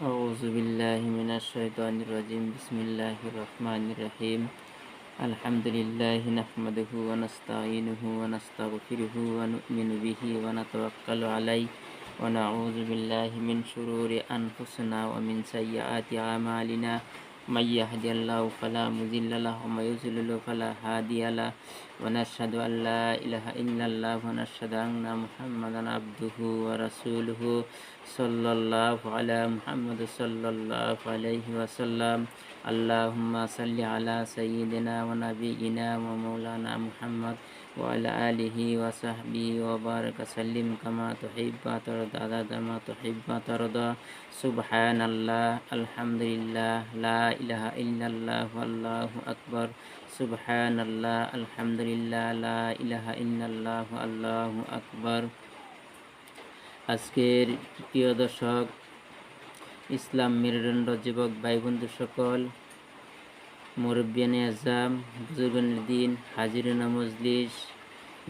أعوذ بالله من الشيطان الرجيم. بسم الله الرحمن الرحيم. الحمد لله نحمده ونستعينه ونستغفره ونؤمن به ونتوكل عليه ونعوذ بالله من شرور أنفسنا ومن سيئات أعمالنا. من يهد الله فلا مضل له ومن يضلل فلا هادي له ونشهد أن لا إله إلا الله ونشهد أن محمدا عبده ورسوله صلى الله على محمد صلى الله عليه وسلم اللهم صل على سيدنا ونبينا ومولانا محمد وعلى آله وصحبه وبارك سلم كما تحب وترضى عدد ما تحب وترضى سبحان الله الحمد لله لا ইলাহা ইল্লাল্লাহু, আল্লাহু আকবার, সুবহানাল্লাহ, আলহামদুলিল্লাহ, লা ইলাহা ইল্লাল্লাহু, আল্লাহু আকবার। আজকের প্রিয় দর্শক, ইসলাম মেরুদণ্ড যুবক ভাই বন্ধু সকল মুরব্বিয়ান আজাম বুজুর্গানের দিন, হাজিরানা মজলিস,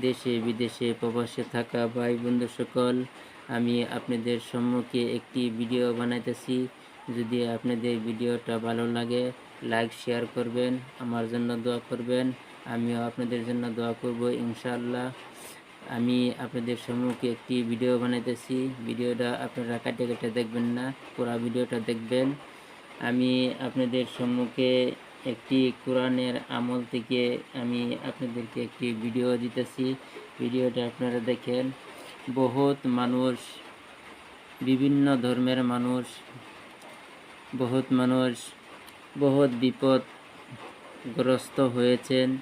দেশে বিদেশে প্রবাসে থাকা ভাই বন্ধু সকল আমি আপনাদের সম্মুখে একটি ভিডিও বানাইতেছি। যদি আপনাদের ভিডিওটা ভালো লাগে লাইক শেয়ার করবেন, আমার জন্য দোয়া করবেন। আমিও আপনাদের জন্য দোয়া করব, ইনশাআল্লাহ। আমি আপনাদের সম্মুখে একটি ভিডিও বানাইতেছি। ভিডিওটা আপনারা কাটে কেটে দেখবেন না, পুরো ভিডিওটা দেখবেন। আমি আপনাদের সম্মুখে একটি কোরআনের আমল থেকে আমি আপনাদেরকে একটি ভিডিও দিতেছি। ভিডিওটা আপনারা দেখেন। বহুত মানুষ, বিভিন্ন ধর্মের মানুষ বহুত মানুষ বহুত বিপদগ্রস্ত হয়েছেন।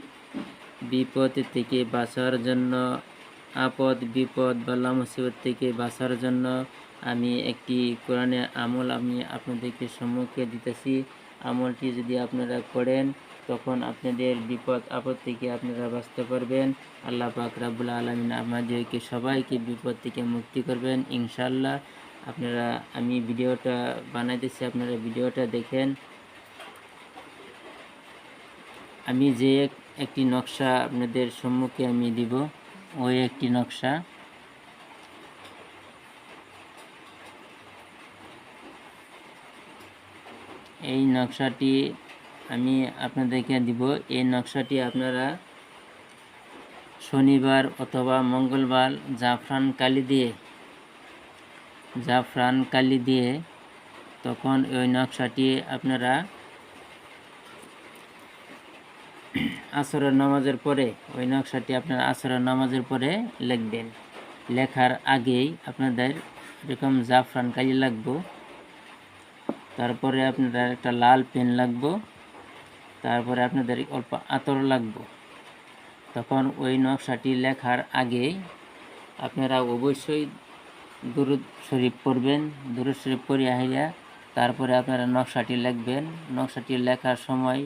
বিপদ থেকে বাঁচার জন্য, আপদ, বিপদ বাল্লা মুসিবত থেকে বাঁচার জন্য আমি একটি কোরআনের আমল আমি আপনাদেরকে সম্মুখে দিতেছি। আমলটি যদি আপনারা করেন, তখন আপনাদের বিপদ, আপদ থেকে আপনারা বাঁচতে পারবেন। আল্লাহ পাক রাবুল আলমিন আমাদেরকে সবাইকে বিপদ থেকে মুক্তি করবেন ইনশাল্লাহ আপনারা, আমি ভিডিওটা বানাইতেছি, আপনারা ভিডিওটা দেখেন। আমি যে একটি নকশা আপনাদের সম্মুখে আমি দিব, ওই একটি নকশা। এই নকশাটি আমি আপনাদেরকে দিব। এই নকশাটি আপনারা শনিবার অথবা মঙ্গলবার জাফরান কালি দিয়ে জাফরান কালি দিয়ে তখন ওই নকশাটি আপনারা আসরের নামাজের পরে, ওই নকশাটি আপনার আসরের নামাজের পরে লিখবেন। লেখার আগেই আপনাদের এরকম জাফরান কালি লাগবো, তারপরে আপনাদের একটা লাল পেন লাগবো, তারপরে আপনাদের অল্প আতর লাগবো। তখন ওই নকশাটি লেখার আগেই আপনারা অবশ্যই দুরুদ শরীফ পড়বেন, দুরুদ শরীফ পড়ে আহিয়া তারপরে আপনারা নকশাটি লিখবেন। নকশাটি লেখার সময়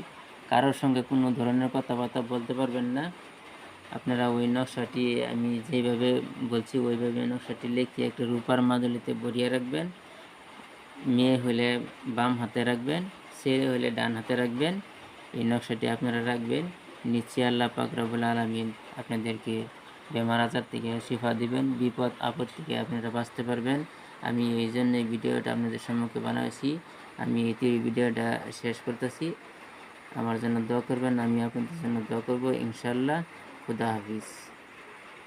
কারোর সঙ্গে কোনো ধরনের কথাবার্তা বলতে পারবেন না। আপনারা ওই নকশাটি, আমি যেভাবে বলছি ওইভাবে নকশাটি লিখে একটা রূপার মাদুলিতে বরিয়ে রাখবেন। মেয়ে হলে বাম হাতে রাখবেন, ছেলে হলে ডান হাতে রাখবেন। এই নকশাটি আপনারা রাখবেন। নিচে আল্লাহ পাকরাবুল আলমিন আপনাদেরকে বেমার আজার থেকে শিফা দিবেন, বিপদ, আপদ থেকে আপনারা বাঁচতে পারবেন। আমি এই জন্য ভিডিওটা আপনাদের সম্মুখে বানাইছি। আমি এই ভিডিওটা শেষ করতেছি। আমার জন্য দোয়া করবেন, আমি আপনাদের জন্য দোয়া করব। ইনশাল্লাহ খুদা হাফিজ।